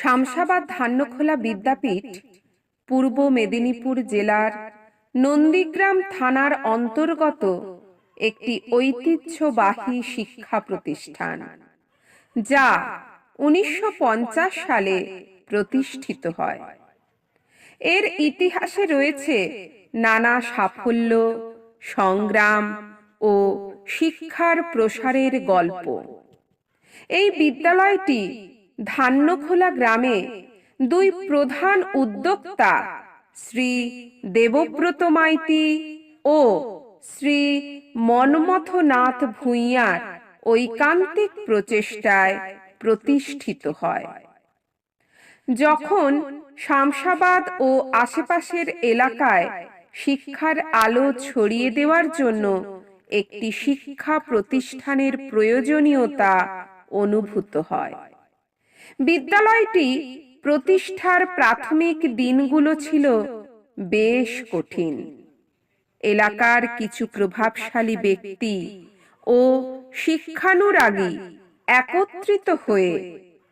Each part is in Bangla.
শামসাবাদ ধান্যখোলা বিদ্যাপীঠ, পূর্ব মেদিনীপুর জেলার নন্দীগ্রাম থানার অন্তর্গত একটি ঐতিহ্যবাহী শিক্ষা প্রতিষ্ঠান, যা উনিশশো পঞ্চাশ সালে প্রতিষ্ঠিত হয়। এর ইতিহাসে রয়েছে নানা সাফল্য, সংগ্রাম ও শিক্ষার প্রসারের গল্প। এই বিদ্যালয়টি ধান্যখোলা গ্রামে দুই প্রধান উদ্যোক্তা, শ্রী দেবব্রত মাইতি ও শ্রী মনমথনাথ ভূঁইয়ার ঐকান্তিক প্রচেষ্টায় প্রতিষ্ঠিত হয়। যখন শামসাবাদ ও আশেপাশের এলাকায় শিক্ষার আলো ছড়িয়ে দেওয়ার জন্য একটি শিক্ষা প্রতিষ্ঠানের প্রয়োজনীয়তা অনুভূত হয়। বিদ্যালয়টি প্রতিষ্ঠার প্রাথমিক দিনগুলো ছিল বেশ কঠিন। এলাকার কিছু প্রভাবশালী ব্যক্তি ও শিক্ষানুরাগী একত্রিত হয়ে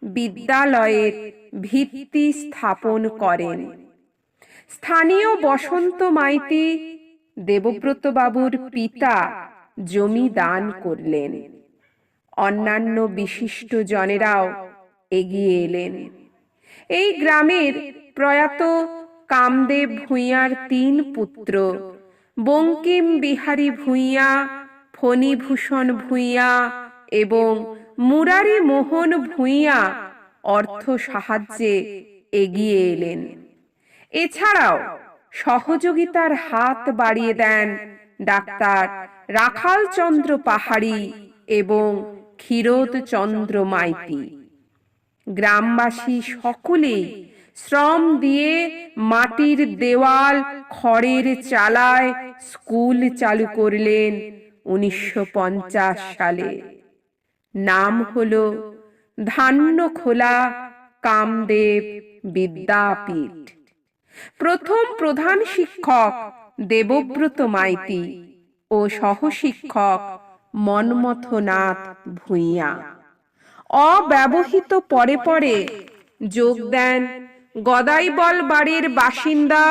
বিদ্যালয়ের ভিত্তি স্থাপন করেন। স্থানীয় বসন্ত মাইতি দেবব্রত বাবুর পিতা জমি দান করলেন। অন্যান্য বিশিষ্ট জনেরাও এগিয়ে এলেন। এই গ্রামের প্রয়াত কামদেব ভূঁইয়ার তিন পুত্র, বঙ্কিম বিহারী ভূঁইয়া, ফণীভূষণ ভূঁইয়া এবং মুরারি মোহন ভূঁইয়া অর্থ সাহায্যে এগিয়ে এলেন। এছাড়াও সহযোগিতার হাত বাড়িয়ে দেন ডাক্তার রাখাল চন্দ্র পাহাড়ি এবং ক্ষীরোদ চন্দ্র মাইতি। গ্রামবাসী সকলেই শ্রম দিয়ে মাটির দেওয়াল খড়ের চালায় স্কুল চালু করলেন উনিশশো পঞ্চাশ সালে। নাম হলো ধান্য খোলা কামদেব বিদ্যাপীঠ। প্রথম প্রধান শিক্ষক দেবব্রত মাইতি ও সহশিক্ষক মনমথনাথ ভূঁইয়া। অব্যবহিত পরে পরে যোগ দেন গদাইবল বাড়ির বাসিন্দা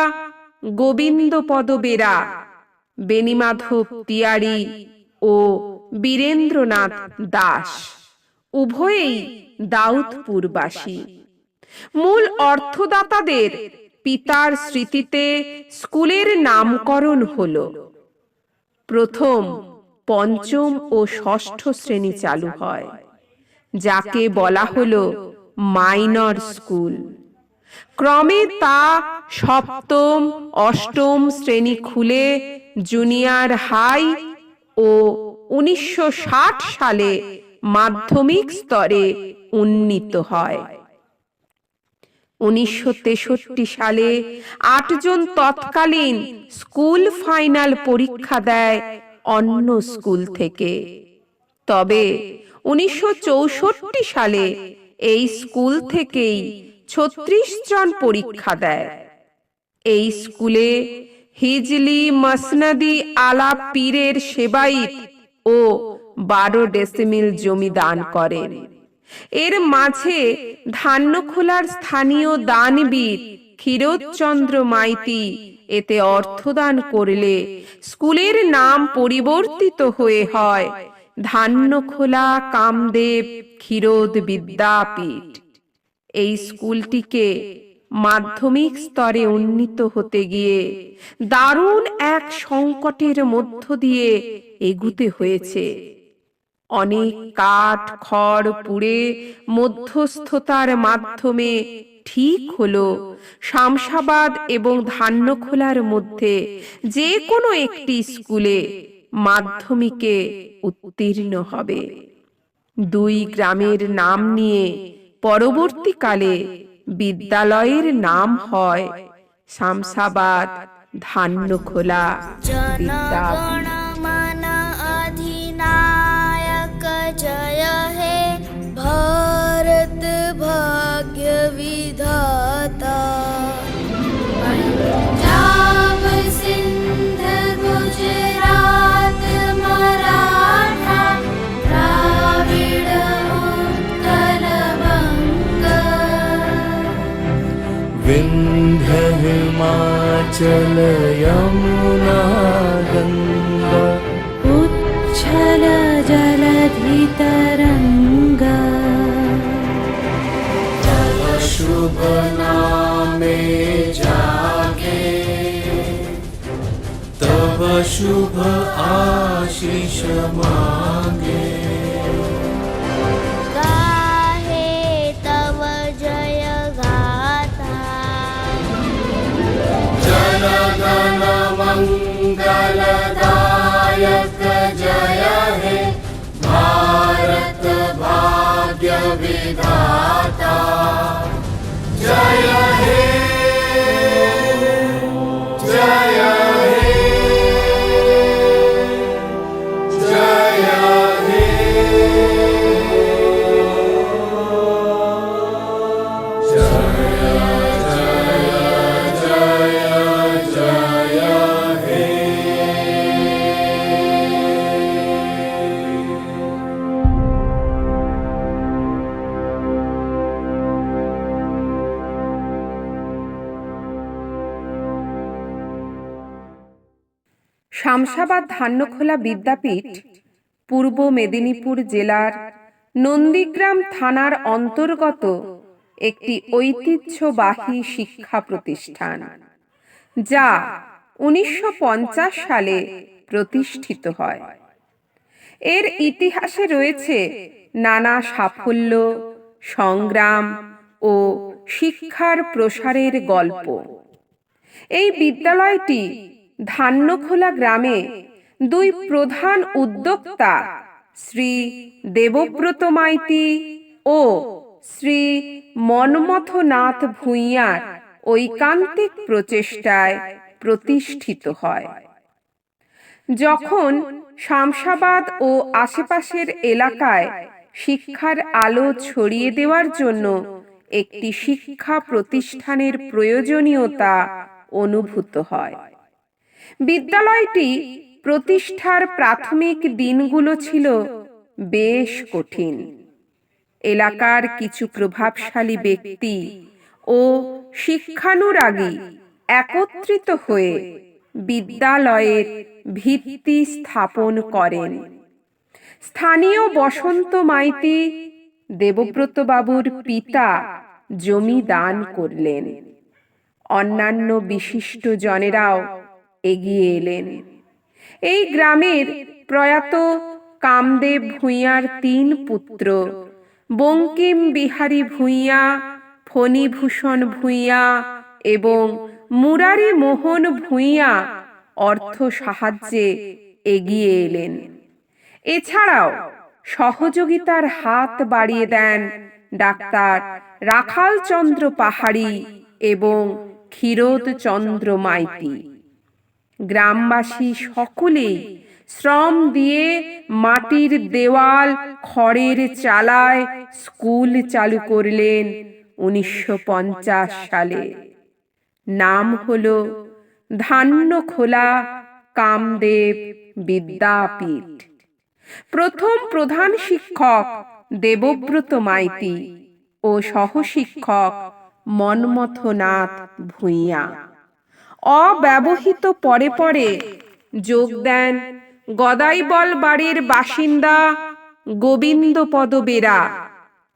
গোবিন্দপদ বেরা বেনিমাধব তিয়ারি ও বীরেন্দ্রনাথ দাস, উভয়েই দাউদপুরবাসী। মূল অর্থদাতাদের পিতার স্মৃতিতে স্কুলের নামকরণ হল। প্রথম, পঞ্চম ও ষষ্ঠ শ্রেণি চালু হয়। যাকে বলা হলো মাইনর স্কুল। ক্রমে তা সপ্তম অষ্টম শ্রেণি খুলে জুনিয়র হাই ও উনিশশো সালে মাধ্যমিক স্তরে উন্নীত হয়। উনিশশো তেষট্টি সালে আটজন তৎকালীন স্কুল ফাইনাল পরীক্ষা দেয় অন্য স্কুল থেকে। তবে উনিশশো চৌষট্টি সালে এই স্কুল থেকেই ছত্রিশ জন পরীক্ষা দেয়। এই স্কুলে হিজলি মসনদি আলা পীরের সেবাইত ও বারো ডেসিমিল জমি দান করেন। এর মাঝে ধান্যখোলার স্থানীয় দানবীর ক্ষীরোদচন্দ্র মাইতি এতে অর্থদান করলে স্কুলের নাম পরিবর্তিত হয়ে হয় ধান্যখোলা কামদেব ক্ষীরোদ বিদ্যাপীঠ। এই স্কুলটিকে মাধ্যমিক স্তরে উন্নীত হতে গিয়ে দারুণ এক সংকটের মধ্য দিয়ে এগুতে হয়েছে। অনেক কাঠ, খড় পুড়ে মধ্যস্থতার মাধ্যমে ঠিক হলো শামসাবাদ এবং ধান্যখোলার মধ্যে যে কোনো একটি স্কুলে মাধ্যমিকে উত্তীর্ণ হবে। দুই গ্রামের নাম নিয়ে পরবর্তীকালে বিদ্যালয়ের নাম হয় শামসাবাদ ধান্যখোলা বিদ্যাপীঠ। हिमाचल यमुना गङ्गा उच्छल जलधितरङ्गा तव शुभ नामे जागे। तव शुभ आशीष मागे मङ्गलदायक जय हे भारत भाग्य विधाता जय हे শামসাবাদ ধান্যখোলা বিদ্যাপীঠ পূর্ব মেদিনীপুর জেলার নন্দীগ্রাম থানার অন্তর্গত একটি ঐতিহ্যবাহী শিক্ষা প্রতিষ্ঠান, যা উনিশশো পঞ্চাশ সালে প্রতিষ্ঠিত হয়। এর ইতিহাসে রয়েছে নানা সাফল্য, সংগ্রাম ও শিক্ষার প্রসারের গল্প। এই বিদ্যালয়টি ধান্যখোলা গ্রামে দুই প্রধান উদ্যোক্তা, শ্রী দেবব্রত মাইতি ও শ্রী মনমথনাথ ভূঁইয়ার ঐকান্তিক প্রচেষ্টায় প্রতিষ্ঠিত হয়। যখন শামসাবাদ ও আশেপাশের এলাকায় শিক্ষার আলো ছড়িয়ে দেওয়ার জন্য একটি শিক্ষা প্রতিষ্ঠানের প্রয়োজনীয়তা অনুভূত হয়। বিদ্যালয়টি প্রতিষ্ঠার প্রাথমিক দিনগুলো ছিল বেশ কঠিন। এলাকার কিছু প্রভাবশালী ব্যক্তি ও শিক্ষানুরাগী একত্রিত হয়ে বিদ্যালয়ের ভিত্তি স্থাপন করেন। স্থানীয় বসন্ত মাইতি দেবব্রত বাবুর পিতা জমি দান করলেন। অন্যান্য বিশিষ্ট জনেরাও এগিয়ে এলেন। এই গ্রামের প্রয়াত কামদেব ভূঁইয়ার তিন পুত্র, বঙ্কিম বিহারী ভূঁইয়া, ফণীভূষণ ভূঁইয়া এবং মুরারি মোহন ভূঁইয়া অর্থ সাহায্যে এগিয়ে এলেন। এছাড়াও সহযোগিতার হাত বাড়িয়ে দেন ডাক্তার রাখালচন্দ্র পাহাড়ি এবং ক্ষীরোদ চন্দ্র মাইতি। গ্রামবাসী সকলেই শ্রম দিয়ে মাটির দেওয়াল খড়ের চালায় স্কুল চালু করলেন উনিশশো পঞ্চাশ সালে। নাম হলো ধান্য খোলা কামদেব বিদ্যাপীঠ। প্রথম প্রধান শিক্ষক দেবব্রত মাইতি ও সহশিক্ষক মনমথনাথ ভূঁইয়া। অব্যবহৃত পরে পরে যোগ দেন গদাইবল বাড়ির বাসিন্দা গোবিন্দপদ বেরা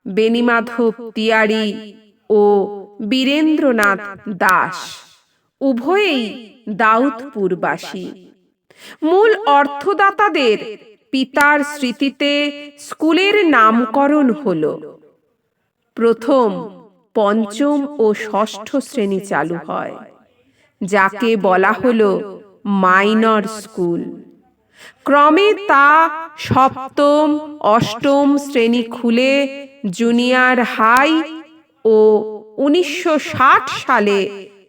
বেনিমাধব তিয়ারি ও বীরেন্দ্রনাথ দাস, উভয়েই দাউদপুরবাসী। মূল অর্থদাতাদের পিতার স্মৃতিতে স্কুলের নামকরণ হল। প্রথম, পঞ্চম ও ষষ্ঠ শ্রেণি চালু হয়। যাকে বলা হলো মাইনর স্কুল। ক্রমে তা সপ্তম অষ্টম শ্রেণি খুলে জুনিয়র হাই ও উনিশশো ষাট সালে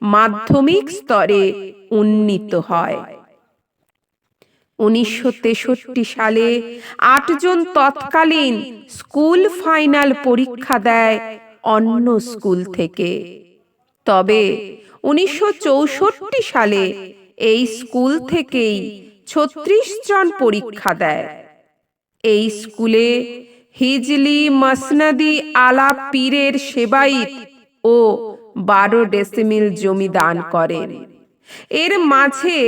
মাধ্যমিক স্তরে উন্নীত হয়। উনিশশো তেষট্টি সালে আটজন তৎকালীন স্কুল ফাইনাল পরীক্ষা দেয় অন্য স্কুল থেকে। তবে উনিশশো চৌষট্টি সালে এই স্কুল থেকেই ছত্রিশ জন পরীক্ষা দেয়। এই স্কুলে হিজলি মসনদি আলা পীরের সেবাইত ও বারো ডেসিমিল জমি দান করেন। এর মাঝে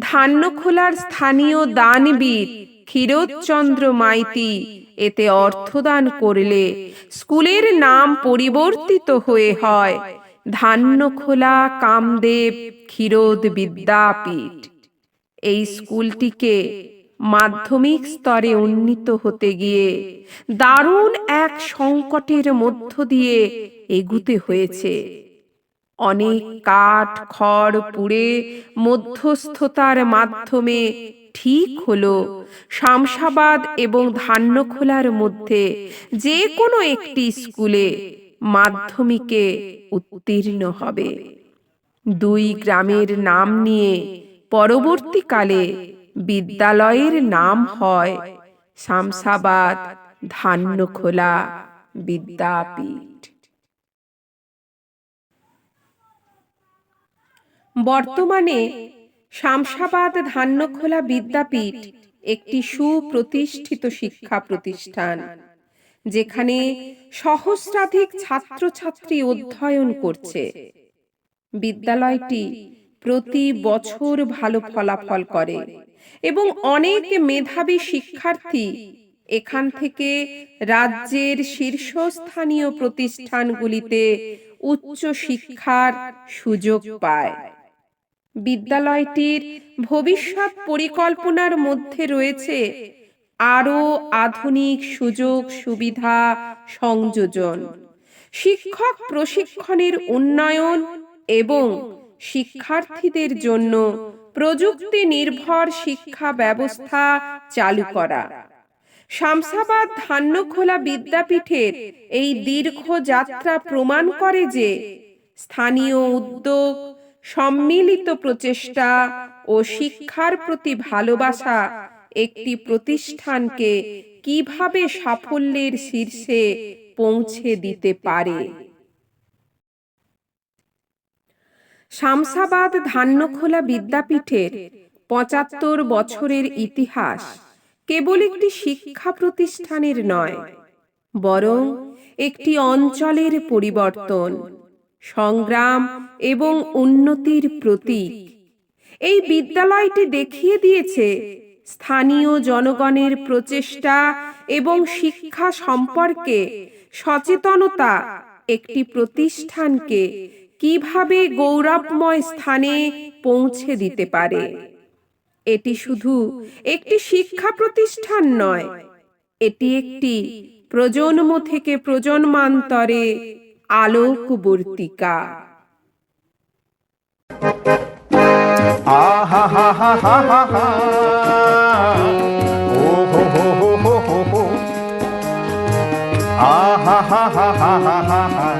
ধান্যখোলার স্থানীয় দানবীর ক্ষীরোদচন্দ্র মাইতি এতে অর্থদান করলে স্কুলের নাম পরিবর্তিত হয়ে হয়। ধান্যখোলা কামদেব ক্ষীরোদ বিদ্যাপীঠ। এই স্কুলটিকে মাধ্যমিক স্তরে উন্নীত হতে গিয়ে দারুণ এক সংকটের মধ্য দিয়ে এগুতে হয়েছে। অনেক কাঠ, খড় পুড়ে মধ্যস্থতার মাধ্যমে ঠিক হলো শামসাবাদ এবং ধান্যখোলার মধ্যে যে কোনো একটি স্কুলে মাধ্যমিকে উত্তীর্ণ হবে। দুই গ্রামের নাম নিয়ে পরবর্তীকালে বিদ্যালয়ের নাম হয় শামসাবাদ ধান্যখোলা বিদ্যাপীঠ। বর্তমানে শামসাবাদ ধান্যখোলা বিদ্যাপীঠ একটি সুপ্রতিষ্ঠিত শিক্ষা প্রতিষ্ঠান। যেখানে সহস্রাধিক ছাত্রছাত্রী অধ্যয়ন করছে। বিদ্যালয়টি প্রতি বছর ভালো ফলাফল করে এবং অনেক মেধাবী শিক্ষার্থী এখান থেকে রাজ্যের শীর্ষস্থানীয় প্রতিষ্ঠানগুলিতে উচ্চ শিক্ষার সুযোগ পায়। বিদ্যালয়টির ভবিষ্যৎ পরিকল্পনার মধ্যে রয়েছে আরও আধুনিক সুযোগ, সুবিধা, সংযোজন। শিক্ষক প্রশিক্ষণের উন্নয়ন এবং শিক্ষার্থীদের জন্য প্রযুক্তি নির্ভর শিক্ষা ব্যবস্থা চালু করা। শামসাবাদ ধান্যখোলা বিদ্যাপীঠের এই দীর্ঘ যাত্রা প্রমাণ করে যে স্থানীয় উদ্যোগ, সম্মিলিত প্রচেষ্টা ও শিক্ষার প্রতি ভালোবাসা একটি প্রতিষ্ঠানকে কীভাবে সাফল্যের শীর্ষে পৌঁছে দিতে পারে? শামসাবাদ ধান্যখোলা বিদ্যাপীঠের পঁচাত্তর বছরের ইতিহাস কেবল একটি শিক্ষা প্রতিষ্ঠানের নয়, বরং একটি অঞ্চলের পরিবর্তন, সংগ্রাম এবং উন্নতির প্রতীক। এই বিদ্যালয়টি দেখিয়ে দিয়েছে স্থানীয় জনগণের প্রচেষ্টা এবং শিক্ষা সম্পর্কে সচেতনতা একটি প্রতিষ্ঠানকে কীভাবে গৌরবময় স্থানে পৌঁছে দিতে পারে। এটি শুধু একটি শিক্ষা প্রতিষ্ঠান নয়, এটি একটি প্রজন্ম থেকে প্রজন্মান্তরে আলোকবর্তিকা। হা হা হা হা হা ও হো হো হো হো হো হো আহা হা হা হা হা হা হা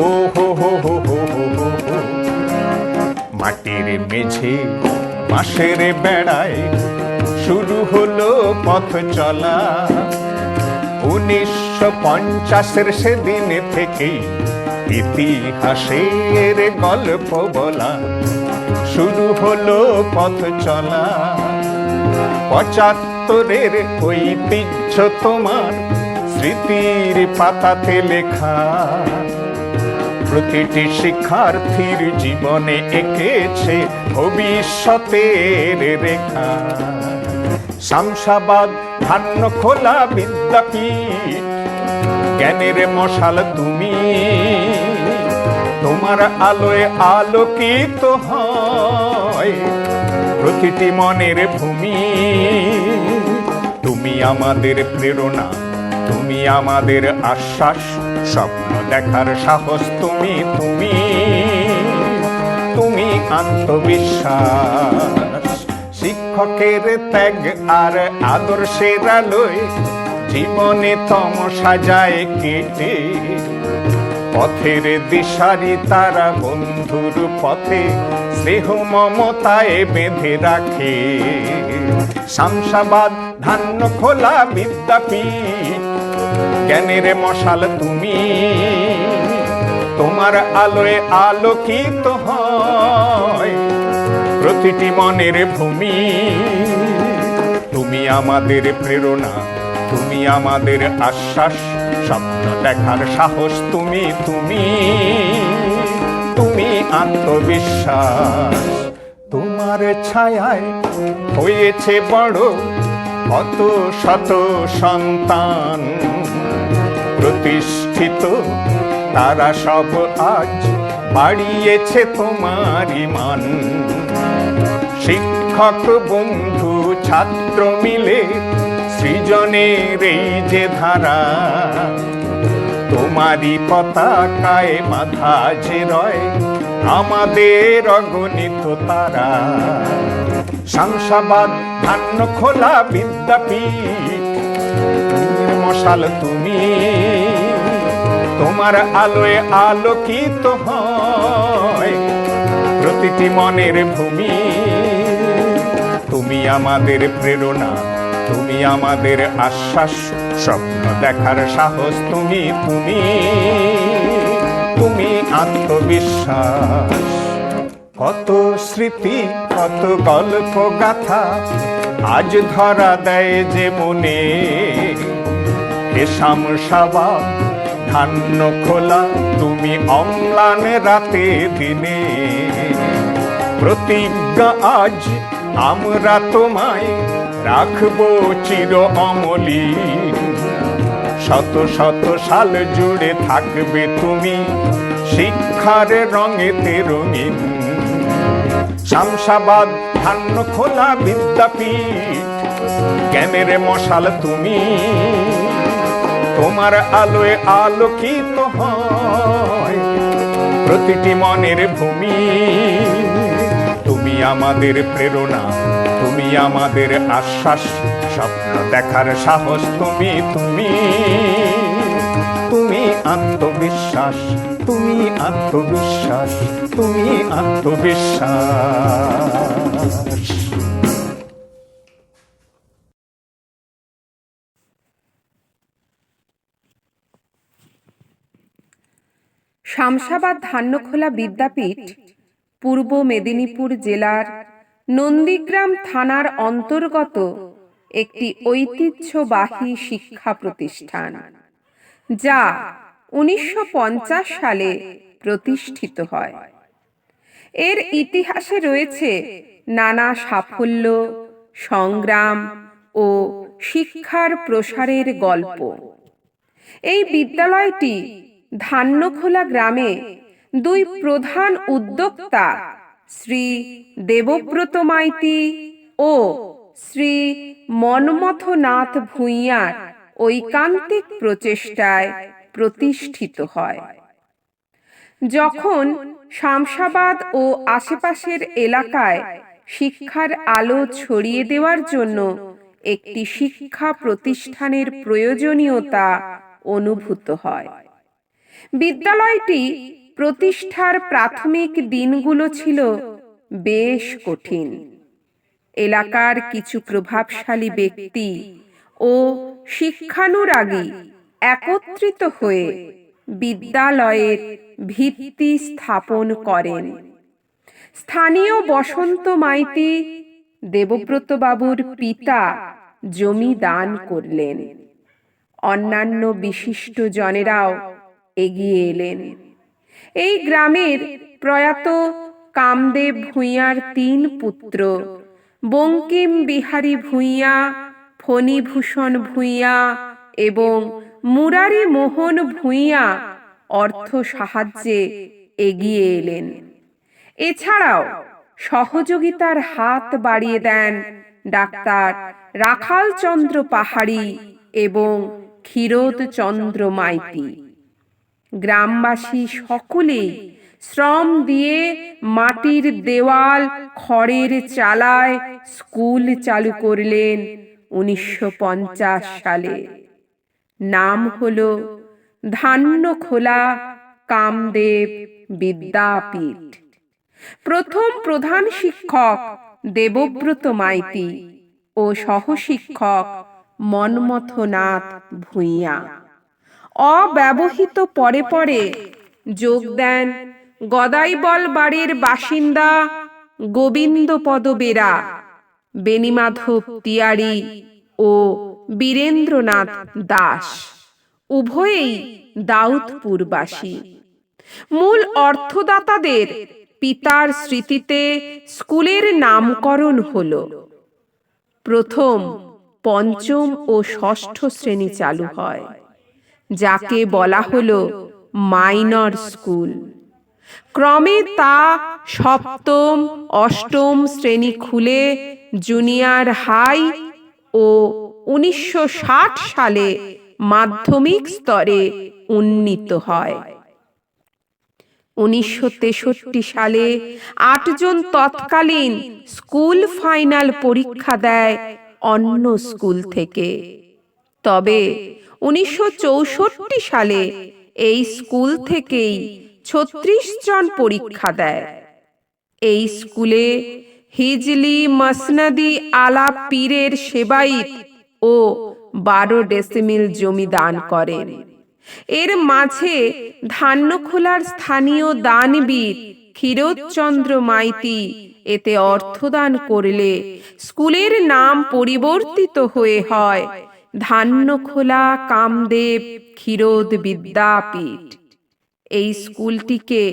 ও হো হো হো হো হো হো হো মাটির মেঝে, বাঁশের বেড়ায় শুরু হলো পথ চলা। উনিশশো পঞ্চাশের সেদিন থেকেই ইতিহাসের গল্প বলা। শুরু হলো পথ চলা। পঁচাত্তরের ঐতিহ্য তোমার স্মৃতির পাতাতে লেখা। প্রতিটি শিক্ষার্থীর জীবনে এঁকেছে ভবিষ্যতের রেখা। শামসাবাদ ধান্য, খোলা বিদ্যাপীঠ। জ্ঞানের মশাল তুমি তোমার আলোয় আলোকিত হয়। প্রতিটি মনের ভূমি, তুমি আমাদের প্রেরণা, তুমি আমাদের আশ্বাস, স্বপ্ন দেখার সাহস তুমি তুমি তুমি আত্মবিশ্বাস। শিক্ষকের ত্যাগ আর আদর্শের আলোয় জীবনে তম সাজায় কেটে পথের দিশারি তারা বন্ধুর পথে, স্নেহ মমতায় বেঁধে রাখে। শামসাবাদ ধান্য, খোলা, বিদ্যাপীঠ, জ্ঞানের মশাল তুমি। তোমার আলোয় আলোকিত হয় প্রতিটি মনের ভূমি। তুমি আমাদের প্রেরণা। তুমি আমাদের আশ্বাস, স্বপ্ন দেখার সাহস তুমি তুমি তুমি আত্মবিশ্বাস। তোমার ছায়ায় হয়েছে বড় কত শত সন্তান। প্রতিষ্ঠিত তারা সব আজ বাড়িয়েছে তোমার মান। শিক্ষক, বন্ধু, ছাত্র মিলে সৃজনের এই যে ধারা। তোমারই পতাকায় মাথা যে রয়, আমাদের অগণিত তারা। শামসাবাদ ধান্য, খোলা বিদ্যাপীঠ মশাল তুমি, তোমার আলোয় আলোকিত হয়। প্রতিটি মনের ভূমি, তুমি আমাদের প্রেরণা। তুমি আমাদের আশ্বাস, স্বপ্ন দেখার সাহস তুমি তুমি তুমি আত্মবিশ্বাস। কত স্মৃতি, কত গল্প গাথা আজ ধরা দেয় যে মনে। এ শামসাবা ধান্য খোলা, তুমি অম্লান রাতে দিনে। প্রতিজ্ঞা আজ আমরা তোমায় রাখব চির অমলি শত শত সাল জুড়ে থাকবে তুমি শিক্ষার রঙেতে রঙিন। শামসাবাদ ধান্য খোলা বিদ্যাপীঠ, জ্ঞানের মশাল তুমি। তোমার আলোয় আলোকিত হয় প্রতিটি মনের ভূমি। তুমি আমাদের প্রেরণা। তুমি আমাদের আশ্বাস, স্বপ্ন দেখার সাহস তুমি তুমি। তুমি আত্মবিশ্বাস তুমি আত্মবিশ্বাস তুমি আত্মবিশ্বাস। শামসাবাদ ধান্যখোলা বিদ্যাপীঠ, পূর্ব মেদিনীপুর জেলার নন্দীগ্রাম থানার অন্তর্গত একটি ঐতিহ্যবাহী শিক্ষা প্রতিষ্ঠান, যা উনিশশো পঞ্চাশ সালে প্রতিষ্ঠিত হয়। এর ইতিহাসে রয়েছে নানা সাফল্য, সংগ্রাম ও শিক্ষার প্রসারের গল্প। এই বিদ্যালয়টি ধান্যখোলা গ্রামে দুই প্রধান উদ্যোক্তা শ্রী দেবব্রত মাইতি ও শ্রী মনমথনাথ ভূঁইয়ার ঐকান্তিক প্রচেষ্টায় প্রতিষ্ঠিত হয়। যখন শামসাবাদ ও আশেপাশের এলাকায় শিক্ষার আলো ছড়িয়ে দেওয়ার জন্য একটি শিক্ষা প্রতিষ্ঠানের প্রয়োজনীয়তা অনুভূত হয়। বিদ্যালয়টি প্রতিষ্ঠার প্রাথমিক দিনগুলো ছিল বেশ কঠিন। এলাকার কিছু প্রভাবশালী ব্যক্তি ও শিক্ষানুরাগী একত্রিত হয়ে বিদ্যালয়ের ভিত্তি স্থাপন করেন। স্থানীয় বসন্ত মাইতি দেবব্রত বাবুর পিতা জমি দান করলেন। অন্যান্য বিশিষ্ট জনেরাও এগিয়ে এলেন। এই গ্রামের প্রয়াত কামদেব ভূঁইয়ার তিন পুত্র। বঙ্কিম বিহারী ভূঁইয়া, ফণীভূষণ ভূঁইয়া এবং মুরারি মোহন ভূঁইয়া অর্থ সাহায্যে এগিয়ে এলেন। এছাড়াও সহযোগিতার হাত বাড়িয়ে দেন ডাক্তার রাখাল চন্দ্র পাহাড়ি এবং ক্ষীরোদ চন্দ্র মাইতি। গ্রামবাসী সকলেই শ্রম দিয়ে মাটির দেওয়াল খড়ের চালায় স্কুল চালু করলেন উনিশশো পঞ্চাশ সালে। নাম হল ধান্য খোলা কামদেব বিদ্যাপীঠ। প্রথম প্রধান শিক্ষক দেবব্রত মাইতি ও সহশিক্ষক মনমথনাথ ভূঁইয়া। অব্যবহিত পরে পরে। যোগ দেন, গদাইবল বাড়ির বাসিন্দা গোবিন্দপদ বেরা বেনিমাধব তিয়ারি ও বীরেন্দ্রনাথ দাস, উভয়েই দাউদপুরবাসী। মূল অর্থদাতাদের পিতার স্মৃতিতে স্কুলের নামকরণ হল। প্রথম, পঞ্চম ও ষষ্ঠ শ্রেণি চালু হয়। যাকে বলা হলো মাইনর স্কুল। ক্রমে তা সপ্তম অষ্টম শ্রেণি খুলে জুনিয়র হাই ও উনিশশো ষাট সালে মাধ্যমিক স্তরে উন্নীত হয়। উনিশশো তেষট্টি সালে আটজন তৎকালীন স্কুল ফাইনাল পরীক্ষা দেয় অন্য স্কুল থেকে। তবে উনিশশো চৌষট্টি সালে এই স্কুল থেকেই ছত্রিশ জন পরীক্ষা দেয়। এই স্কুলে হিজলি মসনদি আলা পীরের সেবাইত ও বারো ডেসিমিল জমি দান করেন। এর মাঝে ধান্যখোলার স্থানীয় দানবীর ক্ষীরোদচন্দ্র মাইতি এতে অর্থদান করলে স্কুলের নাম পরিবর্তিত হয়ে হয় ধান্যখোলা কামদেব ক্ষীরোদ বিদ্যাপীঠ। এই স্কুলটিকে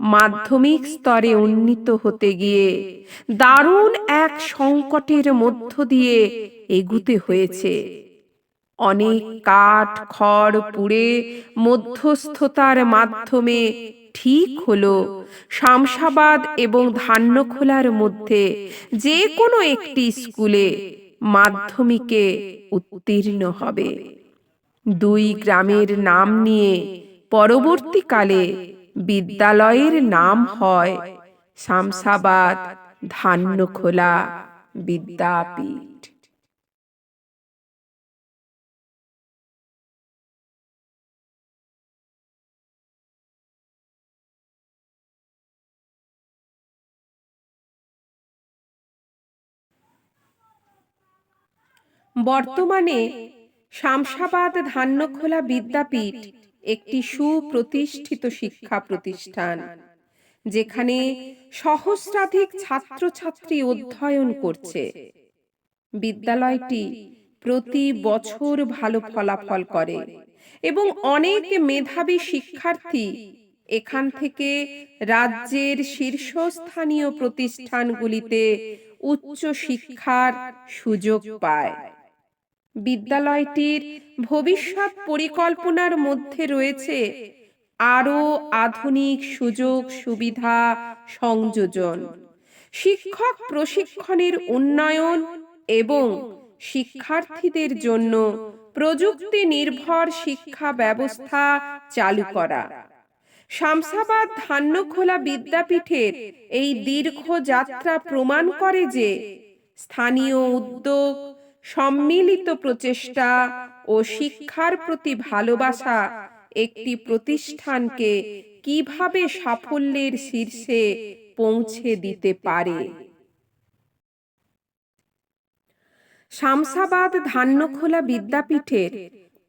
মাধ্যমিক স্তরে উন্নীত হতে গিয়ে দারুণ এক সংকটের মধ্য দিয়ে এগুতে হয়েছে। অনেক কাঠ, খড় পুড়ে মধ্যস্থতার মাধ্যমে ঠিক হলো শামসাবাদ এবং ধান্যখোলার মধ্যে যে কোনো একটি স্কুলে মাধ্যমিকে উত্তীর্ণ হবে। দুই গ্রামের নাম নিয়ে পরবর্তীকালে বিদ্যালয়ের নাম হয় শামসাবাদ ধান্যখোলা বিদ্যাপীঠ। বর্তমানে শামসাবাদ ধান্যখোলা বিদ্যাপীঠ একটি সুপ্রতিষ্ঠিত শিক্ষা প্রতিষ্ঠান, যেখানে সহস্রাধিক ছাত্রছাত্রী অধ্যয়ন করছে। বিদ্যালয়টি প্রতি বছর ভালো ফলাফল করে এবং অনেক মেধাবী শিক্ষার্থী এখান থেকে রাজ্যের শীর্ষস্থানীয় প্রতিষ্ঠানগুলিতে উচ্চ শিক্ষার সুযোগ পায়। বিদ্যালয়টির ভবিষ্যৎ পরিকল্পনার মধ্যে রয়েছে আরও আধুনিক সুযোগ, সুবিধা, সংযোজন। শিক্ষক প্রশিক্ষণের উন্নয়ন এবং শিক্ষার্থীদের জন্য প্রযুক্তি নির্ভর শিক্ষা ব্যবস্থা চালু করা। শামসাবাদ ধান্যখোলা বিদ্যাপীঠের এই দীর্ঘ যাত্রা প্রমাণ করে যে স্থানীয় উদ্যোগ সম্মিলিত প্রচেষ্টা ও শিক্ষার প্রতি ভালোবাসা একটি প্রতিষ্ঠানকে কীভাবে সাফল্যের শীর্ষে পৌঁছে দিতে পারে? শামসাবাদ ধান্যখোলা বিদ্যাপীঠের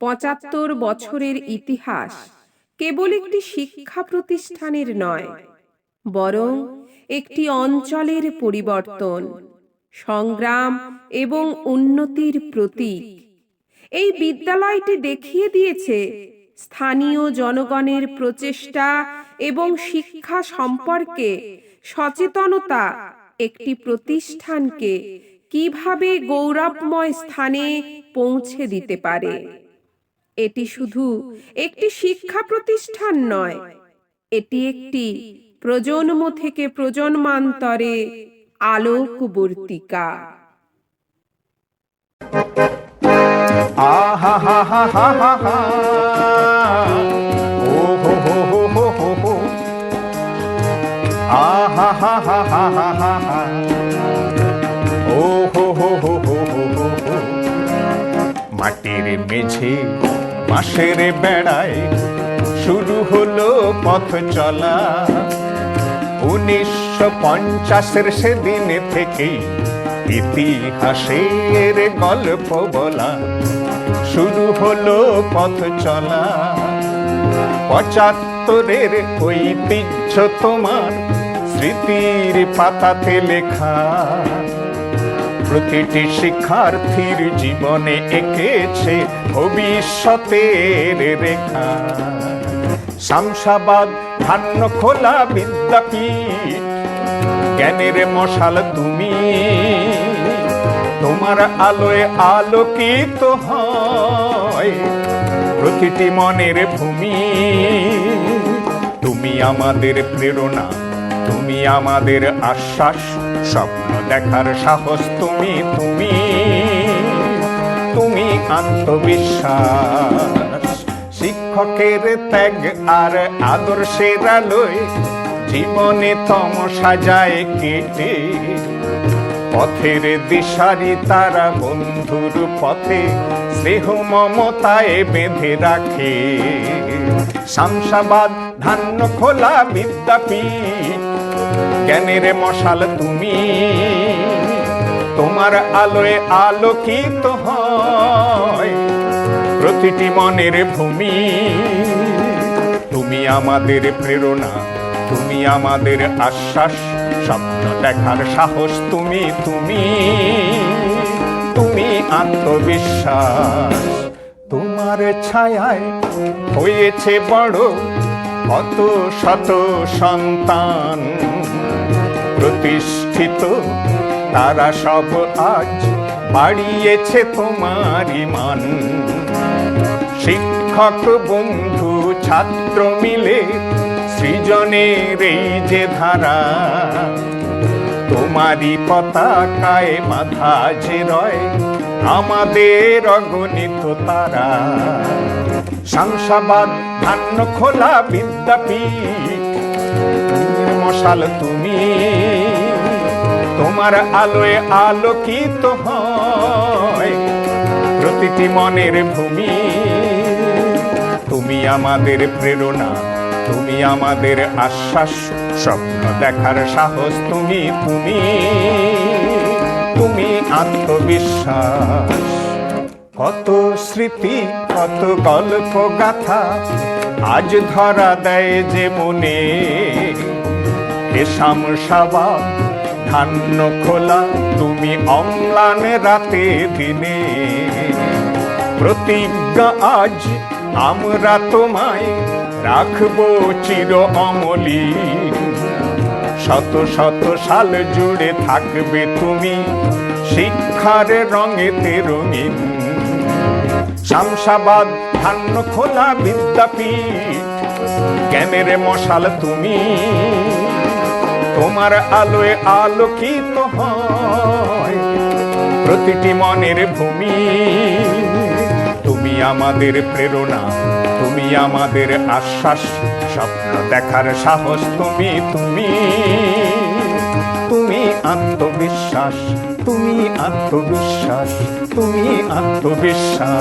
পঁচাত্তর বছরের ইতিহাস কেবল একটি শিক্ষা প্রতিষ্ঠানের নয়, বরং একটি অঞ্চলের পরিবর্তন। সংগ্রাম এবং উন্নতির প্রতীক। এই বিদ্যালয়টি দেখিয়ে দিয়েছে স্থানীয় জনগণের প্রচেষ্টা এবং শিক্ষা সম্পর্কে সচেতনতা একটি প্রতিষ্ঠানকে কীভাবে গৌরবময় স্থানে পৌঁছে দিতে পারে। এটি শুধু একটি শিক্ষা প্রতিষ্ঠান নয়, এটি একটি প্রজন্ম থেকে প্রজন্মান্তরে আলোকবর্তিকা। আহা হা হা হা হা হা হো হো হো হো হো হো হা হা হা হা হা হা হো হো হো হো হো হো মাটির মেঝে, বাঁশের বেড়ায় শুরু হলো পথ চলা। উনিশশো পঞ্চাশের সেদিন থেকেই ইতিহাসের গল্প বলা শুরু হলো পথ চলা। পঁচাত্তরের ঐতিহ্য তোমার স্মৃতির পাতাতে লেখা। প্রতিটি শিক্ষার্থীর জীবনে এঁকেছে ভবিষ্যতের রেখা। শামসাবাদ ধান্য খোলা বিদ্যাপীঠ জ্ঞানের মশাল তুমি, তোমার আলোয় আলোকিত হয়। প্রতিটি মনের ভূমি, তুমি আমাদের প্রেরণা, তুমি আমাদের আশ্বাস, স্বপ্ন দেখার সাহস তুমি তুমি তুমি আত্মবিশ্বাস। শিক্ষকের ত্যাগ আর আদর্শের আলোয় জীবনে তম সাজায় কেটে। পথের দিশারি তারা বন্ধুর পথে স্নেহ মমতায় বেঁধে রাখে। শামসাবাদ ধান্য খোলা বিদ্যাপীঠ, জ্ঞানের মশাল তুমি, তোমার আলোয় আলোকিত হয়। প্রতিটি মনের ভূমি। তুমি আমাদের প্রেরণা, তুমি আমাদের আশ্বাস, স্বপ্ন দেখার সাহস তুমি তুমি তুমি আত্মবিশ্বাস। তোমার ছায়ায় হয়েছে বড় কত শত সন্তান। প্রতিষ্ঠিত তারা সব আজ বাড়িয়েছে তোমারই মান। শিক্ষক, বন্ধু, ছাত্র মিলে সৃজনের এই যে ধারা, তোমারই পতাকায় মাথা যে রয়, আমাদের অগণিত তারা। শামসাবাদ ধান্য খোলা বিদ্যাপীঠ মশাল তুমি, তোমার আলোয় আলোকিত হয়, প্রতিটি মনের ভূমি তুমি আমাদের প্রেরণা, তুমি আমাদের আশ্বাস স্বপ্ন দেখার সাহস তুমি তুমি তুমি আত্মবিশ্বাস। কত স্মৃতি, কত গল্প গাথা, আজ ধরা দেয় যে মনে। এ সাবা, ধান্য খোলা, তুমি অম্লান রাতে দিনে। প্রতিজ্ঞা আজ আমরা তোমায় রাখব চির অমলি শত শত সাল জুড়ে থাকবে তুমি শিক্ষার রঙেতে রঙিন। শামসাবাদ ধান্য খোলা বিদ্যাপীঠ, জ্ঞানের মশাল তুমি। তোমার আলোয় আলোকিত হয় প্রতিটি মনের ভূমি। আমাদের প্রেরণা, তুমি আমাদের আশ্বাস, স্বপ্ন দেখার সাহস তুমি তুমি তুমি আত্মবিশ্বাস তুমি আত্মবিশ্বাস তুমি আত্মবিশ্বাস।